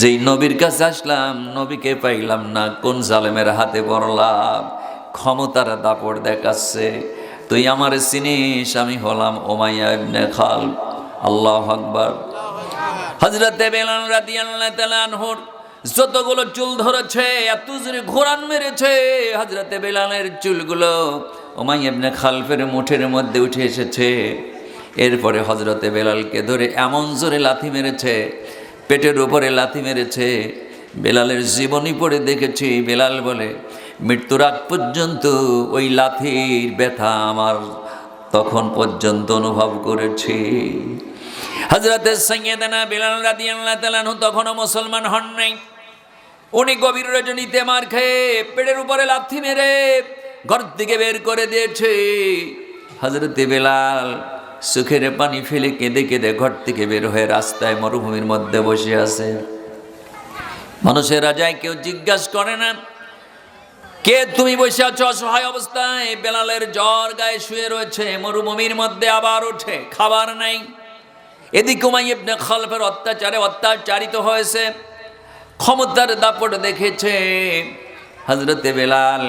যেই নবীর কাছে আসলাম, নবীকে পাইলাম না, কোন জালেমের হাতে পড়লাম, ক্ষমতার দাপড় দেখাচ্ছে। তুই আমার চিনিস, আমি হলাম ওমাইয়া ইবনে খাল আল্লাহ আকবার। হজরতে বেলাল রাদিয়াল্লাহু তাআলা আনহুর যতগুলো চুল ধরেছে এত জোরে ঘোরান মেরেছে হজরতে বেলালের চুলগুলো ওমাই ইবনে খালফের মুঠের মধ্যে উঠে এসেছে। এরপরে হজরতে বেলালকে ধরে এমন জোরে লাথি মেরেছে পেটের উপরে লাথি মেরেছে। বেলালের জীবনী পড়ে দেখেছি, বেলাল বলে, মৃত্যুর আগ পর্যন্ত ওই লাথির ব্যথা আমার তখন পর্যন্ত অনুভব করেছি। হজরতে সৈয়দানা বিলাল রাদি আল্লাহ তালানহু তখনও মুসলমান হন নাই। উনি গভীর রজনীতে মার খেয়ে পেটের উপরে লাথি মেরে ঘর থেকে বের করে দিয়েছে। হজরতে বেলাল সুখের পানি ফেলে কেঁদে কেঁদে ঘর থেকে বের হয়ে রাস্তায় মরুভূমির মধ্যে বসে আছে। মানুষের রাজায় কেউ জিজ্ঞাসা করে না, কে তুমি বসে আছো অসহায় অবস্থায়? বেলালের জ্বর গায়ে শুয়ে রয়েছে, মরুভূমির মধ্যে আবার ওঠে, খাবার নাই। এদিকে উমাই ইবনে খালফের অত্যাচারে অত্যাচারিত হয়েছে। ক্ষমতার দাপট দেখেছে। হজরতে বেলাল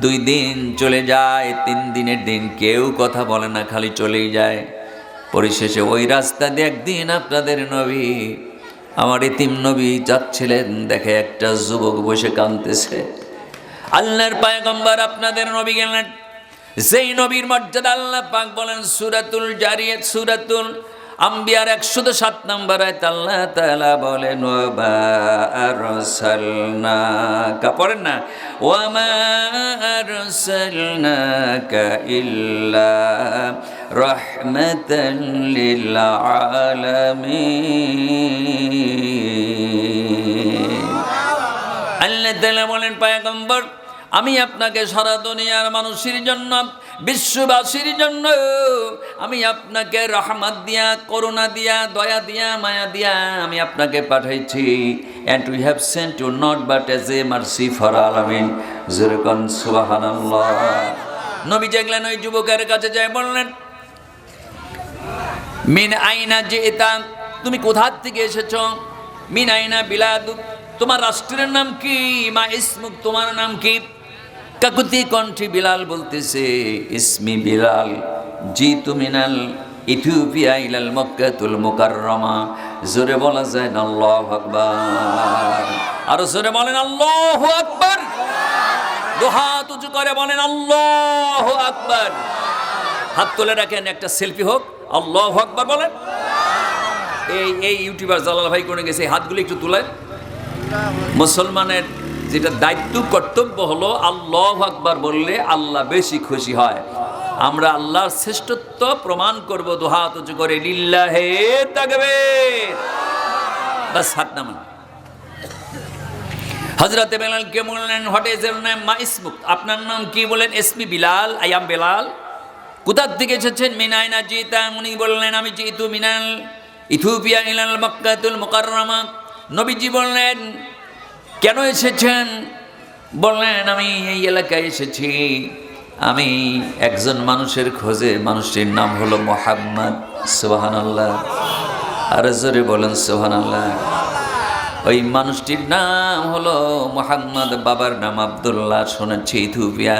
দুই দিন চলে যায়, তিন দিনের দিন কেউ কথা বলে না, খালি চলেই যায়। পরিশেষে ওই রাস্তা দিয়ে একদিন আপনাদের নবী, আমার ইতিম নবী যাচ্ছিলেন, দেখে একটা যুবক বসে কাঁদতেছে। আল্লাহর পায়গম্বর আপনাদের নবী গেলেন। যেই নবীর মর্যাদা আল্লাহ পাক বলেন, সুরাতুল জারিয়াত, সুরাতুল আম্বিয়ার একশো তো সাত নম্বর আল্লাহ তাআলা বলেন পড়েন না, ওয়ামা আরসালনাকা ইল্লা আল্লাহ বলেন, পায়গম্বর আমি আপনাকে সারা দুনিয়ার মানুষের জন্য, বিশ্ববাসীর জন্য, আমি আপনাকে রহমত দিয়া, করুণা দিয়া, দয়া দিয়া, মায়া দিয়া আমি আপনাকে পাঠাইছি। And we have sent to not but as a mercy for আলামিন যেরকম নবী দেখলেন ওই যুবকের কাছে যায় বললেন, মিন আইনা যে এটা তুমি কোথার থেকে এসেছ? মিন আইনা বিলাদু, তোমার রাষ্ট্রের নাম কি? মা ইসমুক, তোমার নাম কি? কাকুতি কণ্ঠী বিলাল বলতেছে, ইসমি বিলাল জি তুমিনাল ইথিওপিয়া ইলাল মক্কাতুল মুকাররমা, জোরে বলা যায় না আল্লাহ আকবার। আরও জোরে বলেন, আল্লাহ আকবার। দুহাত উঁচু করে বলেন, আল্লাহ আকবার। হাত তুলে রাখেন, একটা সেলফি হোক, আল্লাহ আকবার বলেন। এই এই ইউটিউবার জালাল ভাই করে গেছে? হাতগুলি একটু তুলেন। মুসলমানের যেটা দায়িত্ব, কর্তব্য হলো আল্লাহ আকবার বললে আল্লাহ বেশি খুশি হয়। আমরা আল্লাহর শ্রেষ্ঠত্ব প্রমাণ করব দুহাত উঁচু করে, লিল্লাহে তাকবে বাস, হাত নামান। হজরতে বেলাল কে বললেন হোয়াট ইজ এর নেম মা ইসমুক। আপনার নাম কি বলেন? SP Bilal, I am Belal. কোথার থেকে এসেছেন? মিনাইনা জিতা? উনি বললেন, আমি জিতু মিনাল ইথিওপিয়া ইলাল মক্কাতুল মুকাররমা। নবীজি বললেন কেন এসেছেন? বললেন, আমি এই এলাকায় এসেছি। আমি একজন মানুষের খোঁজে, মানুষটির নাম হলো মোহাম্মদ সোহান আল্লাহ আর জোরে বলেন সোহান আল্লাহ ওই মানুষটির নাম হলো মোহাম্মদ, বাবার নাম আবদুল্লাহ শোনাচ্ছি ইথিওপিয়া।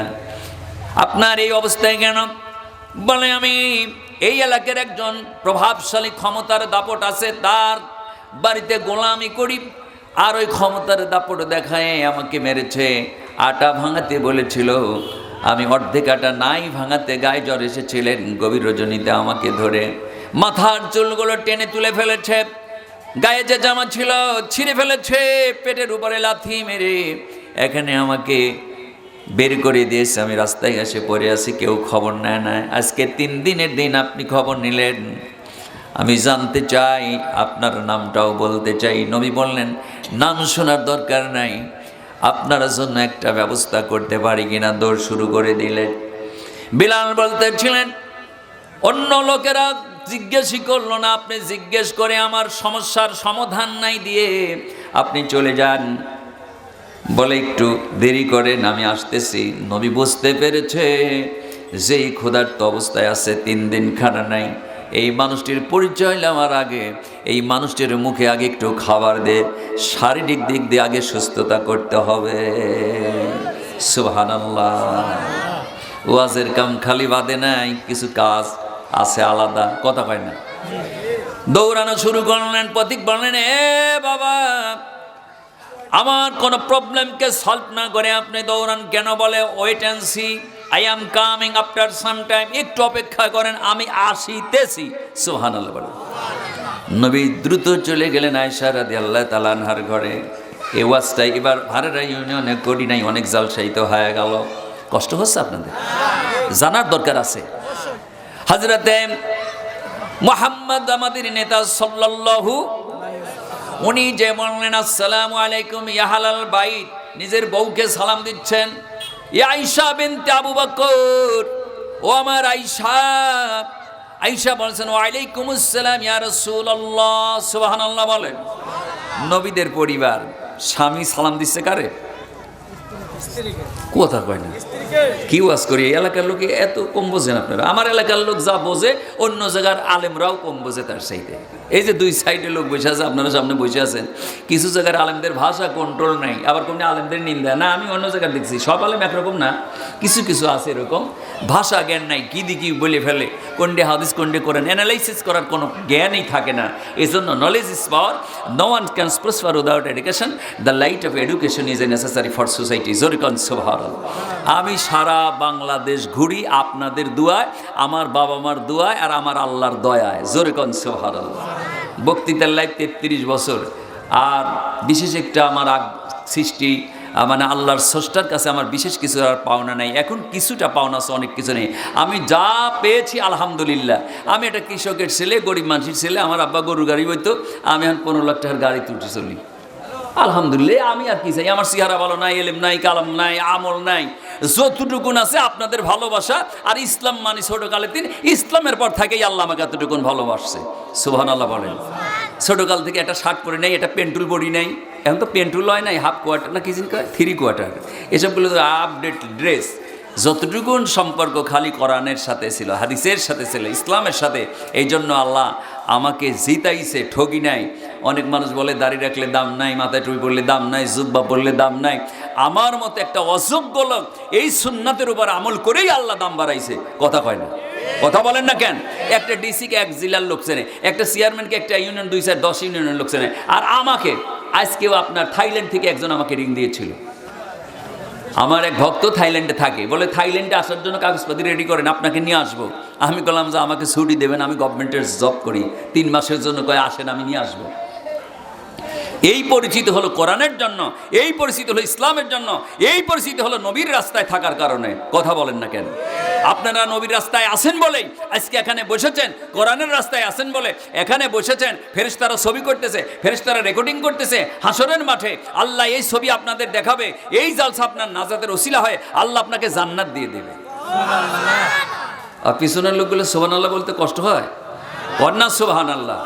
আপনার এই অবস্থায় কেন? বলে, আমি এই এলাকার একজন প্রভাবশালী, ক্ষমতার দাপট আছে, তার বাড়িতে গোলামি করি আর ওই ক্ষমতার দাপট দেখায় আমাকে মেরেছে। আটা ভাঙাতে বলেছিল, আমি অর্ধেক আটা নাই ভাঙাতে, গায়ে জ্বর এসেছিলেন গভীর রজনীতে আমাকে ধরে। মাথার চুলগুলো টেনে তুলে ফেলেছে, গায়ে যে জামা ছিল ছিঁড়ে ফেলেছে, পেটের উপরে লাথি মেরে। এখানে আমাকে বের করে দিয়েছে, আমি রাস্তায় এসে পড়ে আসি কেউ খবর নেয় না আজকে তিন দিনের দিন আপনি খবর নিলেন। আমি জানতে চাই, আপনার নামটাও বলতে চাই। নবী বললেন, নাম শোনার দরকার নাই। আপনার জন্য একটা ব্যবস্থা করতে পারি কিনা দৌড় শুরু করে দিলেন। বিলাল বলতেছিলেন, অন্য লোকেরা জিজ্ঞেসই করল না, আপনি জিজ্ঞেস করে আমার সমস্যার সমাধান নাই দিয়ে আপনি চলে যান। বলে একটু দেরি করেন আমি আসতেছি। নবী বুঝতে পেরেছে, যেই ক্ষুধার্ত অবস্থায় আছে, তিন দিন খানা নাই। এই মানুষটির পরিচয় নেওয়ার আগে, এই মানুষটির মুখে আগে একটু খাবার দে, শারীরিক দিক দিয়ে আগে সুস্থতা করতে হবে। সুবহানাল্লাহ। ওয়াজের কাম খালি বাদে নাই, কিছু কাজ আছে আলাদা, কথা পায় না। দৌড়ানো শুরু করলেন, প্রতীক বললেন, এ বাবা, আমার কোনো প্রবলেমকে সলভ না করে আপনি দৌড়ান কেন বলে, wait and see I am coming after some time একটু অপেক্ষা করেন, আমি আসিতেছি। সুহান নবী দ্রুত চলে গেলেন আয়সা রাদি আল্লাহ তালানহার ঘরে। এ ওয়াজটাই এবার ভারেরা ইউনিয়নে করি নাই, অনেক জালসাহিত হয়ে গেল। কষ্ট হচ্ছে আপনাদের? জানার দরকার আছে। হাজরাতে মোহাম্মদ আমাদের নেতা সাল্লাল্লাহু, উনি যে বললেন, আসসালামু আলাইকুম ইয়াহালাল বাইত। নিজের বউকে সালাম দিচ্ছেন। আইসা বিনতে আবু বকর। ও আমার আইসা। আইসা বলছেন ওয়ালাইকুম আসসালাম ইয়া রাসূলুল্লাহ। সুবহানাল্লাহ বলেন। নবীদের পরিবার, স্বামী সালাম দিচ্ছে কারে? কথা কয় না। কি ওয়াজ করি? এই এলাকার লোকে এত কম বোঝেন আপনারা। আমার এলাকার লোক যা বোঝে, অন্য জায়গার আলেমরাও কম বোঝে তার সাইডে এই যে দুই সাইডে লোক বসে আছে, আপনারা সামনে বসে আছেন। কিছু জায়গার আলেমদের ভাষা কন্ট্রোল নাই, আবার কোন আলেমদের নিন্দা। না, আমি অন্য জায়গায় দেখছি, সব আলেম একরকম না, কিছু কিছু আছে এরকম। ভাষা জ্ঞান নাই, কি দিকি বলে ফেলে কোনডে হাদিস কোনডে করেন অ্যানালাইসিস করার কোনো জ্ঞানই থাকে না। এই জন্য knowledge is power no one can prosper without education the light of education is a necessary for society জোরিকন সোভারল আমি সারা বাংলাদেশ ঘুরি আপনাদের দুয়ায়, আমার বাবা মার দুয়ায় আর আমার আল্লাহর দয়ায়। জোরিকন সোভারল বক্তৃতার লাইফ তেত্রিশ বছর। আর বিশেষ একটা আমার আগ সৃষ্টি মানে আল্লাহর স্রষ্টার কাছে আমার বিশেষ কিছু আর পাওনা নাই। এখন কিছুটা পাওনা আছে, অনেক কিছু নেই। আমি যা পেয়েছি, আলহামদুলিল্লাহ। আমি একটা কৃষকের ছেলে, গরিব মানুষের ছেলে, আমার আব্বা গরুর গাড়ি হইতো আমি এখন পনেরো লাখ টাকার গাড়ি তুলতে চলি আলহামদুলিল্লাহ, আমি আর কি চাই? আমার সিহারা ভালো নাই, এলেম নাই, কালাম নাই, আমল নাই। যতটুকুন আছে আপনাদের ভালোবাসা আর ইসলাম মানে ছোটকালে দিন, ইসলামের পর থেকেই আল্লাহ আমাকে এতটুকুন ভালোবাসছে। সুহান আল্লাহ বলেন। ছোটকাল থেকে একটা শার্ট পরে নেই, একটা পেন্টুল বডি নেই। এখন তো পেন্টুল হয় নাই, হাফ কোয়ার্টার, না কি কয়? Three quarter. এসবগুলো তো আপডেট ড্রেস। যতটুকুন সম্পর্ক খালি কোরআনের সাথে ছিল, হাদিসের সাথে ছিল, ইসলামের সাথে এই জন্য আল্লাহ আমাকে জিতাইছে, ঠগি নাই। অনেক মানুষ বলে, দাড়ি রাখলে দাম নাই, মাথায় টুপি পড়লে দাম নাই, জুব্বা পড়লে দাম নাই। আমার মতো একটা অযোগ্য লোক এই সুন্নাতের উপর আমল করেই আল্লাহ দাম বাড়াইছে। কথা কয় না। কথা বলেন না কেন? একটা ডিসিকে এক জেলার লোক চেনে, একটা চেয়ারম্যানকে একটা ইউনিয়ন, দুই চার, দশ ইউনিয়নের লোক চেনে। আর আমাকে, আজকেও আপনার থাইল্যান্ড থেকে একজন আমাকে রিং দিয়েছিল। আমার এক ভক্ত থাইল্যান্ডে থাকে, বলে, থাইল্যান্ডে আসার জন্য কাগজপাতি রেডি করেন, আপনাকে নিয়ে আসব। আমি বললাম যে, আমাকে ছুটি দেবেন, আমি গভর্নমেন্টের জব করি। তিন মাসের জন্য কয়ে আসেন, আমি নিয়ে আসব। এই পরিচিত হলো কোরআনের জন্য এই পরিচিত হলো ইসলামের জন্য এই পরিচিত হলো নবীর রাস্তায় থাকার কারণে। কথা বলেন না কেন? আপনারা নবীর রাস্তায় আছেন বলেই আজকে এখানে বসেছেন কোরআনের রাস্তায় আছেন বলে এখানে বসেছেন ফেরেশতারা ছবি করতেছে ফেরেশতারা রেকর্ডিং করতেছে হাসরের মাঠে আল্লাহ এই ছবি আপনাদের দেখাবে এই জালসা আপনার নাজাতের ওসিলা হয় আল্লাহ আপনাকে জান্নাত দিয়ে দেবে। আর পিছনের লোকগুলো সোহান আল্লাহ বলতে কষ্ট হয়? কন্যা সোহান আল্লাহ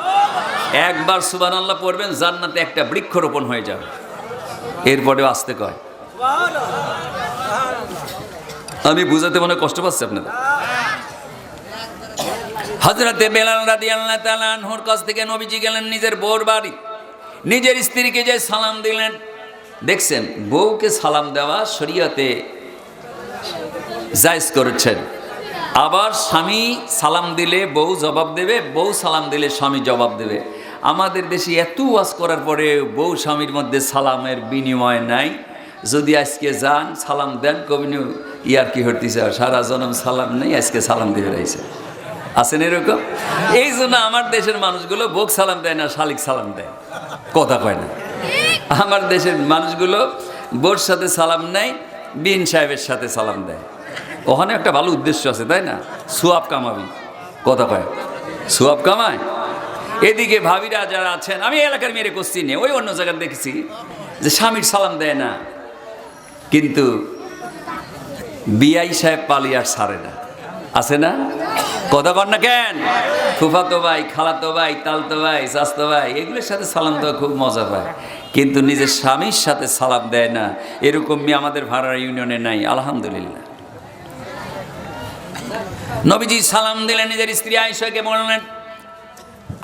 একবার সুবান আল্লাহ পড়বেন, জান্নাতে একটা বৃক্ষরোপণ হয়ে যাবে। এরপরে আসতে কয়। আমি বুঝাতে মনে কষ্ট পাচ্ছি আপনাদের। হজরতে বেলাল রাদি আল্লাহ তালানহর কাছ থেকে নবীজি গেলেন নিজের বউর বাড়ি। নিজের স্ত্রীকে যে সালাম দিলেন। দেখছেন, বউকে সালাম দেওয়া শরীয়তে জায়জ করেছেন। আবার স্বামী সালাম দিলে বউ জবাব দেবে, বউ সালাম দিলে স্বামী জবাব দেবে। আমাদের দেশে এত ওয়াজ করার পরে বউ স্বামীর মধ্যে সালামের বিনিময় নাই। যদি আজকে যান, সালাম দেন, কবিনু, ইয়ার কি হরতিছে সারা জনম সালাম নেই, আজকে সালাম দিয়ে রয়েছে আছেন এরকম? এই জন্য আমার দেশের মানুষগুলো বোক সালাম দেয় না, শালিক সালাম দেয়। কথা কয় না। আমার দেশের মানুষগুলো বোর সাথে সালাম নেয়, বিন সাহেবের সাথে সালাম দেয়। ওখানে একটা ভালো উদ্দেশ্য আছে, তাই না? সুয়াব কামাবি। কথা কয়। সুয়াব কামায়? এদিকে ভাবিরা যারা আছেন, আমি এলাকার মেয়েরে করছি নে, ওই অন্য জায়গায় দেখেছি যে স্বামীর সালাম দেয় না। কিন্তু বিআই সাহেব পালিয়ার সারে না। আছে না? কথা কর না কেন? ফুফাতো ভাই, খালাতো ভাই, তালতো ভাই চাস্তো ভাই, এগুলোর সাথে সালাম দেওয়া খুব মজা পায়। কিন্তু নিজের স্বামীর সাথে সালাম দেয় না। এরকম মেয়ে আমাদের ভাড়ার ইউনিয়নে নাই, আলহামদুলিল্লাহ। নবীজি সালাম দিলেন, নিজের স্ত্রী আয়েশাকে বললেন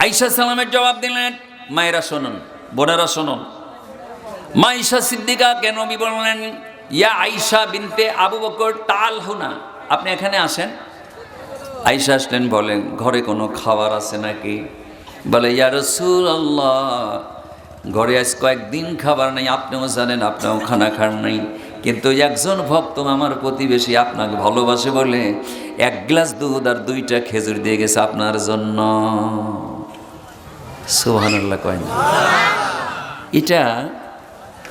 আইসা সালামের জবাব দিলেন, মায়েরা শোনন, বোনেরা শুনুন। মাইশা সিদ্দিকা কেন বললেন, ইয়া আইসা বিনতে আবু বকর তাল হুনা আপনি এখানে আসেন? আইসা আসলেন, বলেন, ঘরে কোনো খাবার আছে নাকি? বলে, ইয়া রসুল আল্লাহ ঘরে আজ কয়েকদিন খাবার নেই, আপনিও জানেন, আপনিও খানা খান নাই। কিন্তু একজন ভক্ত আমার প্রতিবেশী আপনাকে ভালোবাসে বলে, এক গ্লাস দুধ আর দুইটা খেজুর দিয়ে গেছে আপনার জন্য। সুবহানাল্লাহ কয় না। এটা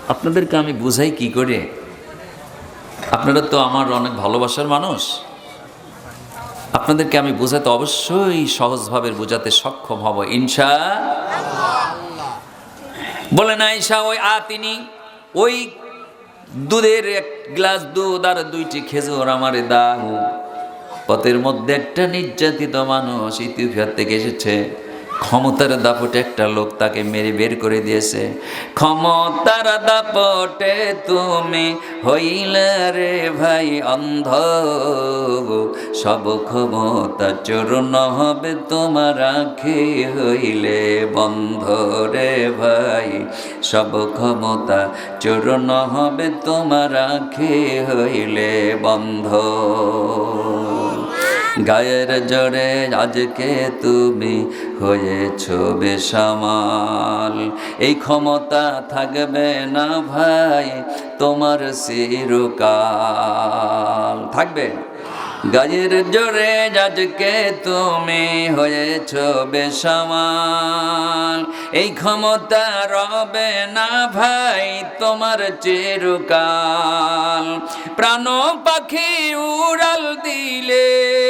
আপনাদেরকে আমি বুঝাই কি করে? আপনারা তো আমার অনেক ভালোবাসার মানুষ। আপনাদেরকে আমি বোঝাতে অবশ্যই সহজভাবে বোঝাতে সক্ষম হব ইনশা বলে না, ঈশা, ওই আ তিনি ওই দুধের এক গ্লাস দুধ আর দুইটি খেজুর আমারে দাও। পথের মধ্যে একটা নির্যাতিত মানুষ ইতিহাস থেকে এসেছে। ক্ষমতার দাপটে একটা লোক তাকে মেরে বের করে দিয়েছে। ক্ষমতার দাপটে তুমি হইলে রে ভাই অন্ধ। সব ক্ষমতা চূর্ণ হবে তোমার আখি হইলে বন্ধ রে ভাই। সব ক্ষমতা চূর্ণ হবে তোমার আখি হইলে বন্ধ। গায়ের জোরে আজকে তুমি হয়েছ বেসামাল। এই ক্ষমতা থাকবে না ভাই তোমার চিরকাল। থাকবে? গায়ের জোরে আজকে তুমি হয়েছ বেসামাল। এই ক্ষমতা রবে না ভাই তোমার চিরকাল। প্রাণ পাখি উড়াল দিলে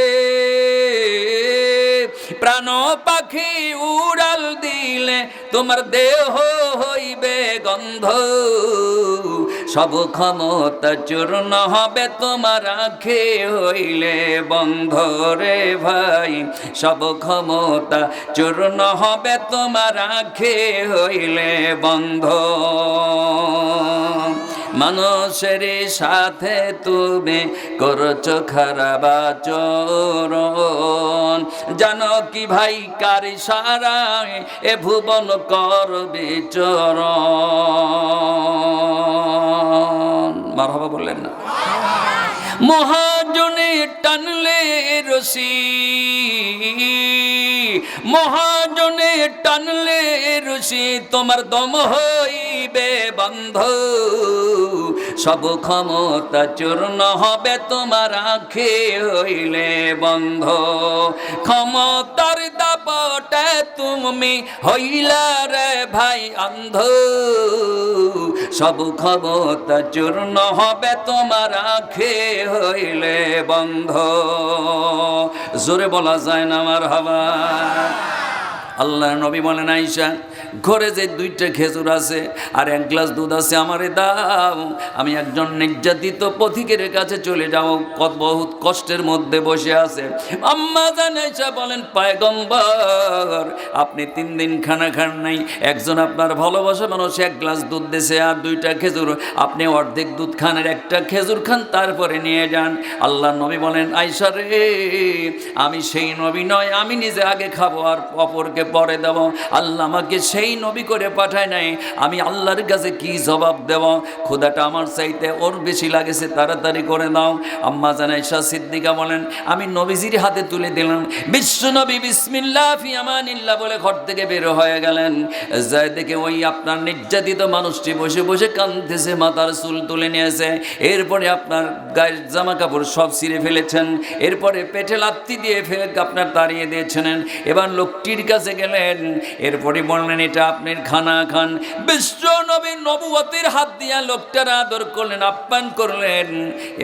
পাখি উড়াল দিলে তোমার দেহ হইবে গন্ধ। সব ক্ষমতা চূর্ণ হবে তোমার আখে হইলে বন্ধ রে ভাই। সব ক্ষমতা চূর্ণ হবে তোমার আখে হইলে বন্ধ। মানুষের সাথে তুমি করছ খারাপ আচরণ। জানো কি ভাই, কার সারায় এ ভুবন কর চরণ মার বললেন না। মহাজনে টানলে রশি। মহাজনে টানলে রশি তোমার দম হইবে বন্ধ। সব ক্ষমতা চূর্ণ হবে তোমার আখে হইলে বন্ধ। ক্ষমতার দাপটে তুমি হইলা রে ভাই অন্ধ। সব ক্ষমতা চূর্ণ হবে তোমার আখে হইলে বন্ধ। জোরে বলা যায় না আমার হাওয়া আল্লাহ নবী বলেন আইসা ঘরে যে দুইটা খেজুর আছে আর এক গ্লাস দুধ আছে, আমারে দাও। আমি একজন নির্যাতিত পথিকের কাছে চলে যাও, কত বহুত কষ্টের মধ্যে বসে আছে। আম্মা জান আইসা বলেন, পায়গম্বর, আপনি তিন দিন খানা খান নাই, একজন আপনার ভালোবাসা মানুষ এক গ্লাস দুধ দেছে আর দুইটা খেজুর, আপনি অর্ধেক দুধ খান আর একটা খেজুর খান, তারপরে নিয়ে যান। আল্লাহ নবী বলেন আইসা রে, আমি সেই নবী নয়, আমি নিজে আগে খাব আর অপরকে পরে দেব। আল্লাহ আমাকে সেই নবী করে পাঠায় নাই। আমি আল্লাহর কাছে কি জবাব দেব? ক্ষুদাটা আমার চাইতে ওর বেশি লাগেছে, তাড়াতাড়ি করে দাও। আম্মা জানাই শাহ সিদ্দিকা বলেন, আমি নবীজির হাতে তুলে দিলাম। বিশ্ব নবী বিসমিল্লাহ ফি আমানিল্লাহ বলে ঘর থেকে বের হয়ে গেলেন। যাই দেখে ওই আপনার নির্যাতিত মানুষটি বসে বসে কাঁদতেছে, মাথার চুল তুলে নিয়েছে। এরপরে আপনার গায়ের জামা কাপড় সব ছিঁড়ে ফেলেছেন। এরপরে পেটে লাত্তি দিয়ে ফেলে আপনার তাড়িয়ে দিয়েছেন এবার লোকটির কাছে গেলেন। এরপরে বললেন এটা আপনার খানা খান। বিশ্ব নবী নবুয়তের হাত দিয়া লোকটার আদর করলেন, আপ্যায়ন করলেন।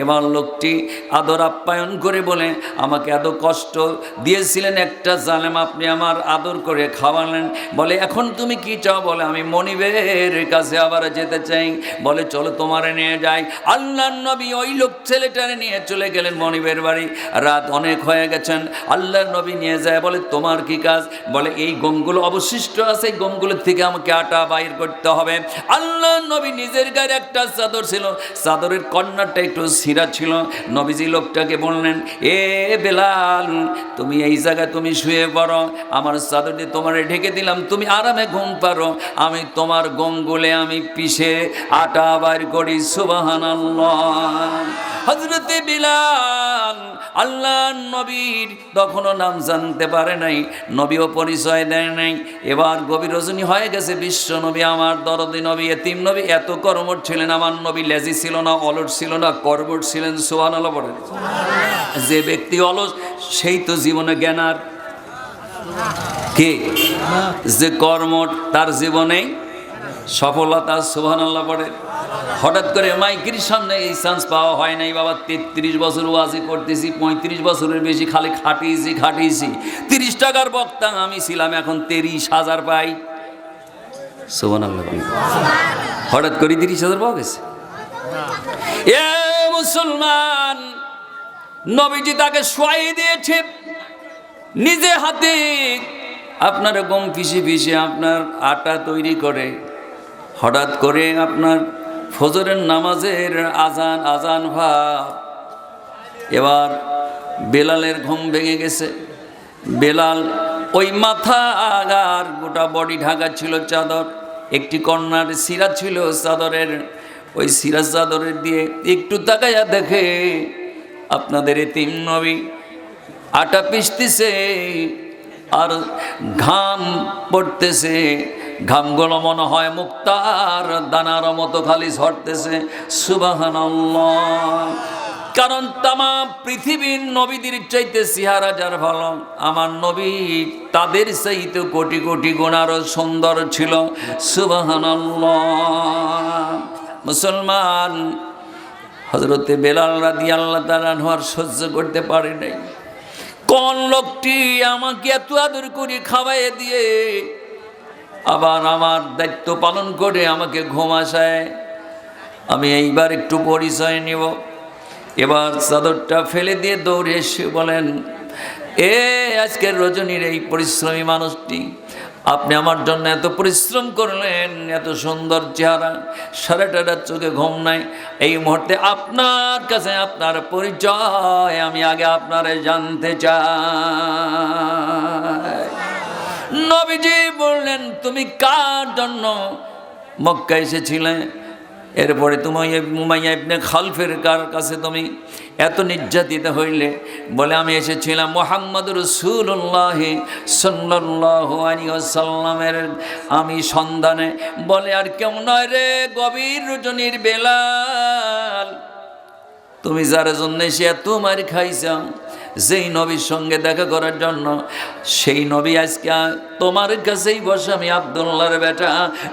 এবার লোকটি আদর আপ্যায়ন করে বলে, আমাকে এত কষ্ট দিয়েছিলেন একটা জালেম, আপনি আমার আদর করে খাওয়ালেন। বলে, এখন তুমি কি চাও? বলে, আমি মনিবের কাছে আবার যেতে চাই। বলে, চলো তোমারে নিয়ে যাই। আল্লাহ নবী ওই লোক ছেলেটারে নিয়ে চলে গেলেন মনিবের বাড়ি। রাত অনেক হয়ে গেছেন। আল্লাহর নবী নিয়ে যায়, বলে, তোমার কি কাজ? বলে, এই গমগুলো অবশিষ্ট আছে গম গমগুলোর থেকে আমাকে আটা বাইর করতে হবে। আল্লাহ নবী নিজের গায়ে একটা চাদর ছিল। চাদরের কর্নারটা একটু সিরা ছিল। নবীজি লোকটাকে বললেন, এ বেলাল, তুমি এই জায়গায় তুমি শুয়ে পড়ো। আমার চাদর দিয়ে তোমার ঢেকে দিলাম। তুমি আরামে ঘুম পারো। আমি তোমার গমগুলে আমি পিষে আটা বাইর করি। সুবাহান হজরতে বিলাল, আল্লাহ নবীর তখনও নাম জানতে পারে নাই। নবীও পরিচয় দেয় নাই। এবার গভীর রজনী হয়ে গেছে বিশ্ব নবী, আমার দরদি নবী, এতিম নবী, এত কর্মট ছিলেন, আমার নবী লেজি ছিল না অলট ছিল না, কর্মট ছিলেন সোহান যে ব্যক্তি অলস, সেই তো জীবনে জ্ঞানার কে? যে কর্মট, তার জীবনেই সফলতা সোহান আল্লাহ পড়ে হঠাৎ করে মাইকের সামনে এই চান্স পাওয়া হয় নাই, বাবা, তেত্রিশ বছর ওয়াজি করতেছি, পঁয়ত্রিশ বছরের বেশি খালি খাটিয়েছি খাটিয়েছি। তিরিশ টাকার বক্তা আমি ছিলাম, এখন তিরিশ হাজার পাই। হঠাৎ করে তিরিশ হাজার পাওয়া গেছে? এ মুসলমান, নবীজি তাকে শোয়াই দিয়েছে, নিজে হাতে আপনার গম পিষে পিষে আপনার আটা তৈরি করে, হঠাৎ করে আপনার ফজরের নামাজের আজান আজান ভাব এবার বেলালের ঘুম ভেঙে গেছে। বেলাল ওই মাথা আর গোটা বডি ঢাকা ছিল চাদর, একটি কন্যার সিরা ছিল চাদরের। ওই সিরা চাদরের দিয়ে একটু তাকাইয়া দেখে আপনাদের তিন নবী আটা পিসতেছে আর ঘাম পড়তেছে। ঘামগুলো মনে হয় মুক্তার, দানার মতো খালি ঝরতেছে। সুবাহান কারণ তামা পৃথিবীর নবীদের চাইতে সিহারা যার ভালো, আমার নবী তাদের চাইতে কোটি কোটি গুণারও সুন্দর ছিল। সুবাহান মুসলমান হজরতে বেলাল রাদি আল্লাহ তালান হওয়ার সহ্য করতে পারে নাই। কোন লোকটি আমাকে এত আদর করে খাওয়াইয়ে দিয়ে আবার আমার দায়িত্ব পালন করে আমাকে ঘুম আসায় আমি এইবার একটু পরিচয় নিব। এবার চাদরটা ফেলে দিয়ে দৌড়ে এসে বলেন, এ, আজকের রজনীর এই পরিশ্রমী মানুষটি, আপনি আমার জন্য এত পরিশ্রম করলেন, এত সুন্দর চেহারা, সারাটা রাত চোখে ঘুম নাই। এই মুহূর্তে আপনার কাছে আপনার পরিচয়, আমি আগে আপনারে জানতে চাই। নবীজি বললেন, তুমি কার জন্য মক্কা এসেছিলে? এরপরে তুমি মুমাইয়া ইবনে খালফের কার কাছে তুমি এত নির্যাতিত হইলে? বলে, আমি এসেছিলাম মোহাম্মদ রসুল্লাহ সাল্লাহ সাল্লামের আমি সন্ধানে। বলে, আর কেউ নয় রে গভীর রজনীর বেলাল। তুমি যার জন্য সে এত মার যেই নবীর সঙ্গে দেখা করার জন্য, সেই নবী আজকে তোমার কাছেই বসে, আমি আবদুল্লার বেটা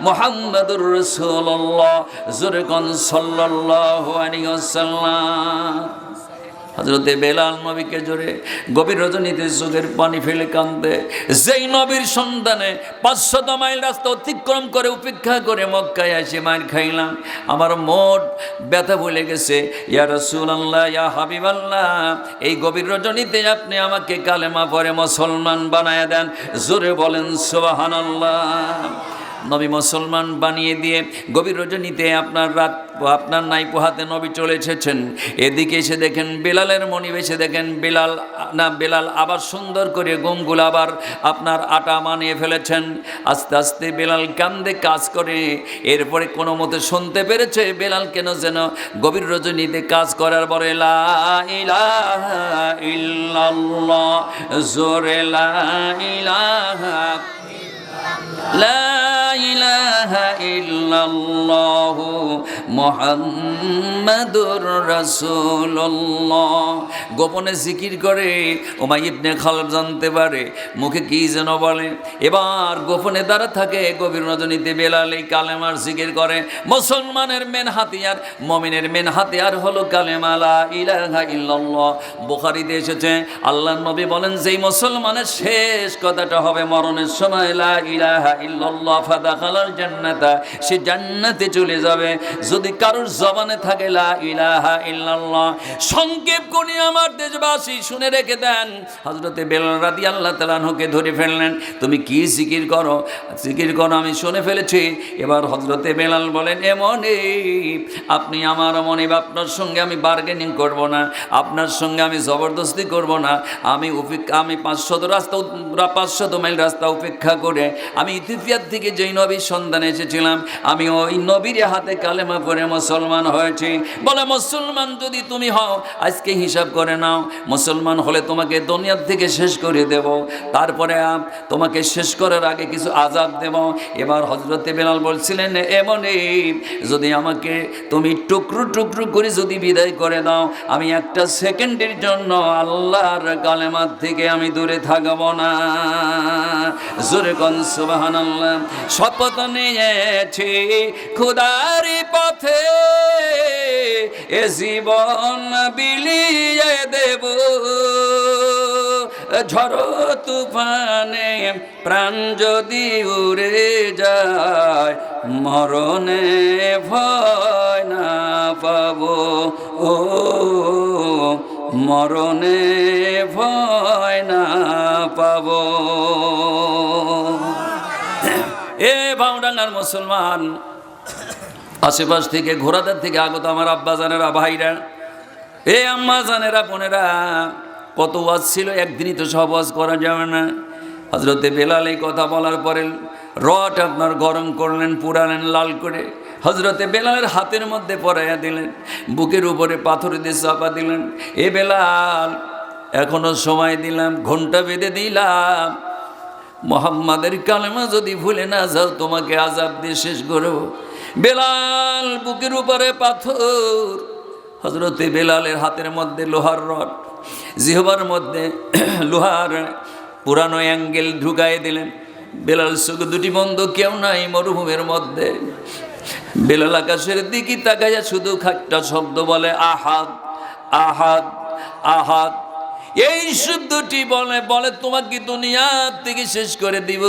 মোহাম্মদুর রসুল্লাহ জোরে সাল্লাহ আলিয়াল্লাম হজরতে বেলাল নবীকে জোরে গভীর রজনীতে চোখের পানি ফেলে কান্দে। যেই নবীর সন্তানে পাঁচশত মাইল রাস্তা অতিক্রম করে উপেক্ষা করে মক্কায় এসে মাইল খাইলাম। আমার মোট ব্যথা ভুলে গেছে। ইয়া রসুল আল্লাহ ইয়া হাবিব আল্লাহ এই গভীর রজনীতে আপনি আমাকে কালেমা পরে মুসলমান বানায় দেন। জোরে বলেন সোহান আল্লাহ নবী মুসলমান বানিয়ে দিয়ে গভীর রজনীতে আপনার রাত আপনার নাই পোহাতে নবী চলে এসেছেন। এদিকে এসে দেখেন বেলালের মনিব এসে দেখেন বেলাল, না, বেলাল আবার সুন্দর করে গমগুলো আবার আপনার আটা মানিয়ে ফেলেছেন। আস্তে আস্তে বেলাল কান্দে কাজ করে। এরপরে কোনো মতে শুনতে পেরেছে বেলাল কেন যেন গভীর রজনীতে কাজ করার পরে জোরে লা لا إله إلا الله মোহাম্মদুর রাসূলুল্লাহ গোপনে জিকির করে ওমাই ইবনে খালব জানতে পারে মুখে কি যেন বলে এবার গোপনে দ্বারা থাকে গভীর রজনীতে বেলাল এই কালেমার জিকির করে মুসলমানের মেন হাতিয়ার মমিনের মেন হাতিয়ার হলো কালেমালা ইলাহা ইল্লাল্লাহ বুখারীতে এসেছে আল্লাহ নবী বলেন যেই মুসলমানের শেষ কথাটা হবে মরণের সময় লা সে জান্নাতে চলে যাবে। যদি কারোর জবানে থাকে সংক্ষেপ করে আমার দেশবাসী শুনে রেখে দেন। হজরতে বেলাল আল্লাহ তালানহকে ধরে ফেললেন, তুমি কি জিকির করো? জিকির করো, আমি শুনে ফেলেছি। এবার হজরতে বেলাল বলেন এমন আপনি আমার মনে, আপনার সঙ্গে আমি বার্গেনিং করব না। আপনার সঙ্গে আমি জবরদস্তি করব না। আমি উপেক্ষা আমি পাঁচশত রাস্তা, পাঁচশত মাইল রাস্তা উপেক্ষা করে আমি ইথিপিয়ার থেকে যেই নবীর সন্ধানে এসেছিলাম, আমি ওই নবীর হাতে কালেমা পরে মুসলমান হয়েছি। বলে, মুসলমান যদি তুমি হও, আজকে হিসাব করে নাও, মুসলমান হলে তোমাকে দুনিয়ার থেকে শেষ করে দেব। তারপরে তোমাকে শেষ করার আগে কিছু আজাব দেব। এবার হজরতে বেলাল বলছিলেন এমনই যদি আমাকে তুমি টুকরো টুকরো করে যদি বিদায় করে দাও, আমি একটা সেকেন্ডের জন্য আল্লাহর কালেমার থেকে আমি দূরে থাকব না। জোরে কন সুবাহান শপথ নিয়েছি খুদারি পথে। এ জীবন বিলিয়ে দেব। ঝড় তুফানে প্রাণ যদি উড়ে যায়, মরণে ভয় না পাবো। ও মরণে ভয় না পাবো। বাউডাঙ্গার মুসলমান। আশেপাশ থেকে ঘোরাদের থেকে আগত আমার আব্বা জানেরা, ভাইরা। এ আম্মা জানেরা, বোনেরা, কত ওয়াজ ছিল, একদিনই তো সব ওয়াজ করা যাবে না। হজরতে বেলাল এই কথা বলার পরে রট আপনার গরম করলেন, পুরালেন লাল করে। হজরতে বেলালের হাতের মধ্যে পরাইয়া দিলেন, বুকের উপরে পাথর দিয়ে চাপা দিলেন। এ বেলাল, এখনও সময় দিলাম, ঘণ্টা বেঁধে দিলাম। মোহাম্মদের কালেমা যদি ভুলে না যাও, তোমাকে আজাব দিয়ে শেষ করব। বেলাল বুকের উপরে পাথর। হজরতে বেলালের হাতের মধ্যে লোহার রড। জিহবার মধ্যে লোহার পুরানো অ্যাঙ্গেল ঢুকাই দিলেন। বেলাল চোখ দুটি বন্ধ, কেউ নাই মরুভূমির মধ্যে। বেলাল আকাশের দিকে তাকাইয়া শুধু খাটটা শব্দ বলে আহাত আহাত আহাদ। এই শব্দটি বলে বলে তোমাকে দুনিয়া থেকে শেষ করে দিব।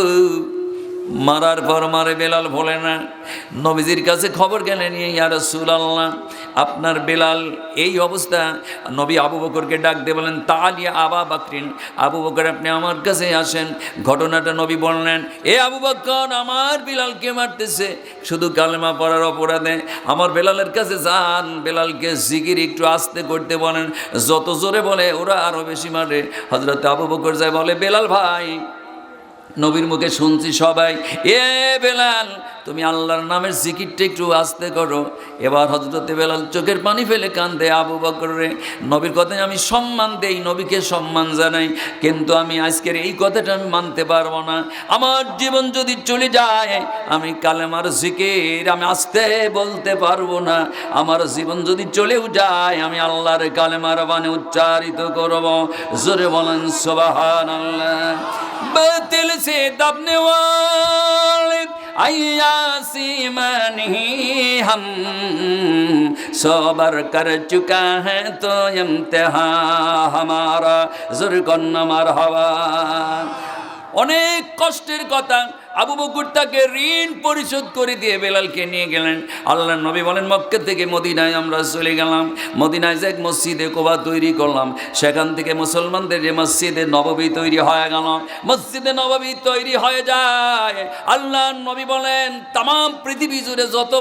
মারার পর মারে বেলাল বলে না। নবীজির কাছে খবর গেলে নিয়ে, ইয়া রাসূলুল্লাহ, আপনার বেলাল এই অবস্থা? নবী আবু বকরকে ডাক দিয়ে বলেন, তালিয়া আবা বাকরিন। আবু বকর, আপনি আমার কাছে আসেন। ঘটনাটা নবী বললেন, এ আবু বকর, আমার বেলালকে মারতেছে? শুধু কালেমা পড়ার অপরাধে। আমার বেলালের কাছে যান, বেলালকে জিকির একটু আস্তে করতে বলেন। যত জোরে বলে, ওরা আরও বেশি মারে। হজরত আবু বকর যায় বলে, বেলাল ভাই নবীর মুখে শুনছি সবাই, এ বেলাল, তুমি আল্লাহর নামের জিকিরটা একটু আস্তে করো। এবার হজরতে বেলাল চোখের পানি ফেলে কান্দে, আবু বকরে নবীর কথায় আমি সম্মান দেই, নবীকে সম্মান জানাই, কিন্তু আমি আজকের এই কথাটা আমি মানতে পারব না। আমার জীবন যদি চলে যায়, আমি কালেমার জিকির আমি আস্তে বলতে পারব না। আমার জীবন যদি চলেও যায়, আমি আল্লাহর কালেমার বানে উচ্চারিত করব। জোরে বলেন সোবাহান আল্লাহ बातिल से दबने वाले अयासी मन ही हम सोबर कर चुका है तो इम्तिहा हमारा जुर्गन हवा অনেক কষ্টের কথা আবু বকুর তাকে ঋণ পরিশোধ করে দিয়ে বেলালকে নিয়ে গেলেন। আল্লাহ নবী বলেন, মক্কা থেকে মদিনায় আমরা চলে গেলাম। মদিনায় যে এক মসজিদে কোবা তৈরি করলাম, সেখান থেকে মুসলমানদের যে মসজিদে নববী তৈরি হয়ে গেল। মসজিদে নববী তৈরি হয়ে যায়। আল্লাহ নবী বলেন তাম পৃথিবী জুড়ে যত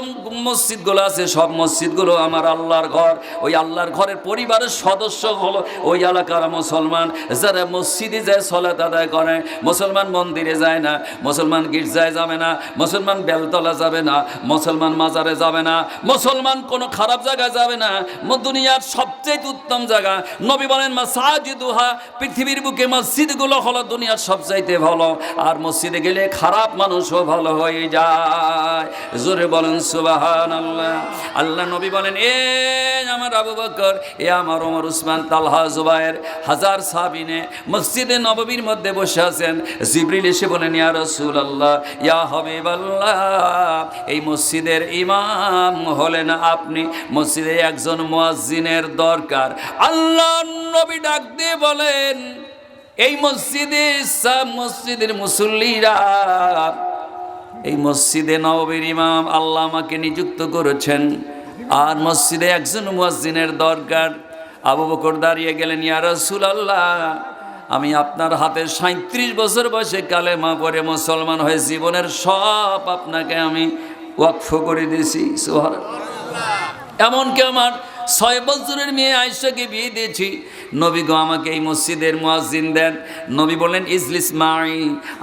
মসজিদগুলো আছে, সব মসজিদগুলো আমার আল্লাহর ঘর। ওই আল্লাহর ঘরের পরিবারের সদস্য হলো ওই এলাকার মুসলমান। যারা মসজিদে যায়, সলাত আদায় করে, মুসলমান মন্দিরে যায় না। মুসলমান গির্জায় যাবে না, মুসলমান বেলতলা যাবে না, মুসলমান মাজারে যাবে না, মুসলমান কোনো খারাপ জায়গায় যাবে না। দুনিয়ার সবচেয়ে উত্তম জায়গা, নবী বলেন, মাসাজিদুহা পৃথিবীর বুকে মসজিদগুলো হলো দুনিয়ার সবচাইতে ভালো, আর মসজিদে গেলে খারাপ মানুষও ভালো হয়ে যায়। জোরে বলেন সুবাহান আল্লাহ আল্লাহ নবী বলেন, এ আমার আবু বকর, এ আমার ওমর উসমান, তালহা জুবায়ের হাজার সাবিনে মসজিদে নববীর মধ্যে বসে আছেন। জিবরিল এসে বলেন, ইয়া রাসূলুল্লাহ, ইয়া এই মসজিদের ইমাম হলেন আপনি। মসজিদে একজন মুয়াজ্জিনের দরকার। আল্লাহ নবী ডাক দিয়ে বলেন, এই মসজিদে মসজিদের মুসল্লিরা, এই মসজিদে নবীর ইমাম আল্লাহ আমাকে নিযুক্ত করেছেন। আর মসজিদে একজন মুয়াজ্জিনের দরকার। আবু বকর দাঁড়িয়ে গেলেন, ইয়া রাসূলুল্লাহ আমি আপনার হাতে সাঁত্রিশ বছর বয়সে কালেমা পরে মুসলমান হয়ে জীবনের সব আপনাকে আমি ওয়াকফ করে দিয়েছি সোহার এমনকি আমার ছয় বছরের মেয়ে আয়সাকে বিয়ে দিয়েছি। নবী গো, আমাকে এই মসজিদের মুয়াজ্জিন দেন। নবী বলেন ইজলিস মাই,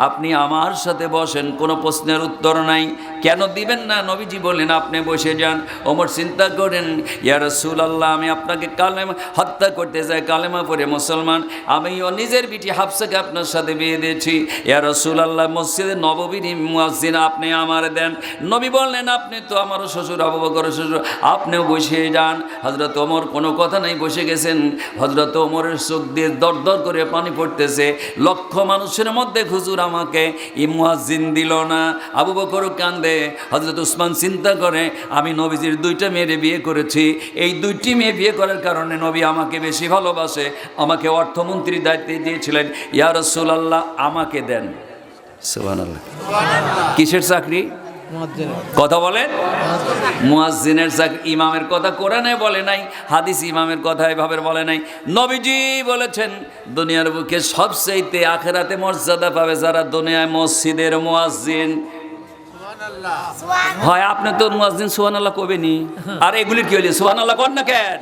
আপনি আমার সাথে বসেন, কোনো প্রশ্নের উত্তর নাই। কেন দিবেন না? নবীজি বললেন, আপনি বসে যান। ওমর চিন্তা করেন, ইয়া রাসূলুল্লাহ, আমি আপনাকে কালেমা, হত্যা করতে যাই কালেমা পরে মুসলমান। আমিও নিজের বিটি হাফসাকে আপনার সাথে বিয়ে দিয়েছি। ইয়া রাসূলুল্লাহ, মসজিদে নববীর মুয়াজ্জিন আপনি আমার দেন। নবী বললেন, আপনি তো আমারও শ্বশুর, আবু বকর শ্বশুর, আপনিও বসে যান। হজরত ওমর কোনো কথা নাই, বসে গেছেন। হজরত ওমরের চোখ দিয়ে দর দর করে পানি পড়তেছে। লক্ষ মানুষের মধ্যে হুজুর আমাকে ই মুয়াজ্জিন দিল না। আবু বকর কান্দে হজরত উসমান চিন্তা করে আমি নবীজির দুইটা মেয়েরে বিয়ে করেছি। এই দুইটি মেয়ে বিয়ে করার কারণে নবী আমাকে বেশি ভালোবাসে আমাকে অর্থমন্ত্রীর দায়িত্বে দিয়েছিলেন। ইয়া রাসূলুল্লাহ আমাকে দেন। কিসের চাকরি? কথা বলেন? মুয়াজ্জিনের ইমামের কথা কোরআনে বলে নাই হাদিস ইমামের কথা এভাবে বলে নাই। নবীজি বলেছেন দুনিয়ার বুকে সবচেয়েতে আখেরাতে মর্যাদা পাবে যারা দুনিয়ায় মসজিদের মুয়াজ্জিন। হয়, আপনি তো মুয়াজিন মুয়াজ্জিন সুবহানাল্লাহ কবেনি? আর এগুলির কি হইলে? সুবহানাল্লাহ কর না কেন?